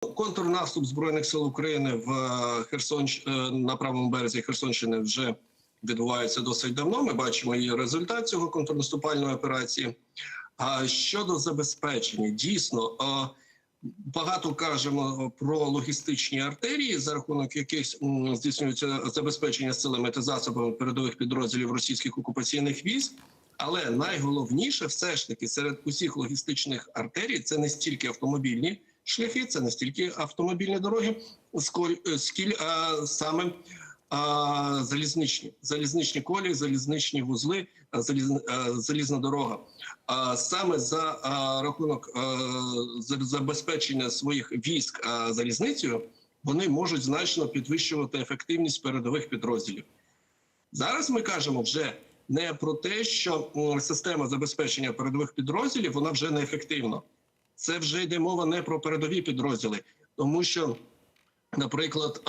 Контрнаступ збройних сил України в е, Херсонщ... е, на правому березі Херсонщини вже відбувається досить давно. Ми бачимо і результат цього контрнаступальної операції. А щодо забезпечення, дійсно е, багато кажемо про логістичні артерії, за рахунок яких здійснюється забезпечення силами та засобами передових підрозділів російських окупаційних військ. Але найголовніше, все ж таки, серед усіх логістичних артерій це не стільки автомобільні шляхи, це не стільки автомобільні дороги, е, скіль а, саме залізничні, залізничні колії, залізничні вузли, залізна дорога. А саме за рахунок забезпечення своїх військ залізницею вони можуть значно підвищувати ефективність передових підрозділів. Зараз ми кажемо вже не про те, що система забезпечення передових підрозділів вона вже неефективна. Це вже йде мова не про передові підрозділи, тому що, наприклад,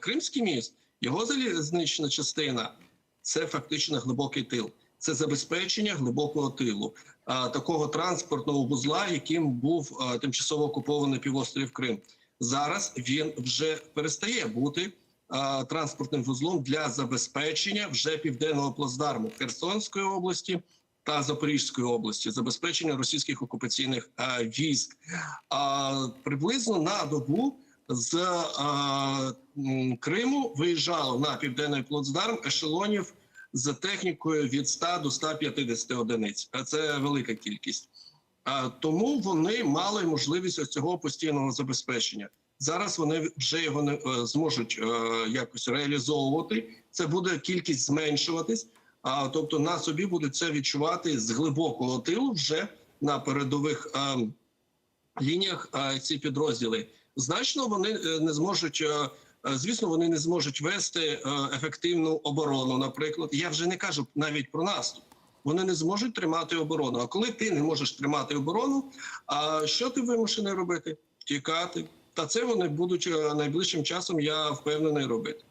Кримський міст, його залізнична частина це фактично глибокий тил. Це забезпечення глибокого тилу, такого транспортного вузла, яким був тимчасово окупований півострів Крим. Зараз він вже перестає бути транспортним вузлом для забезпечення вже південного плацдарму Херсонської області та Запорізької області, забезпечення російських окупаційних а, військ. А, приблизно на добу з а, Криму виїжджало на південний плацдарм ешелонів з технікою від 100 до 150 одиниць. А це велика кількість. А, тому вони мали можливість ось цього постійного забезпечення. Зараз вони вже його не е, зможуть е, якось реалізовувати. Це буде кількість зменшуватись. А тобто на собі будуть це відчувати з глибокого тилу вже на передових е, лініях е, ці підрозділи. Значно вони е, не зможуть. е, е, Звісно, вони не зможуть вести ефективну оборону. Наприклад, я вже не кажу навіть про наступ. Вони не зможуть тримати оборону. А коли ти не можеш тримати оборону, а що ти вимушений робити? Тікати. Та це вони будуть найближчим часом, я впевнений робити.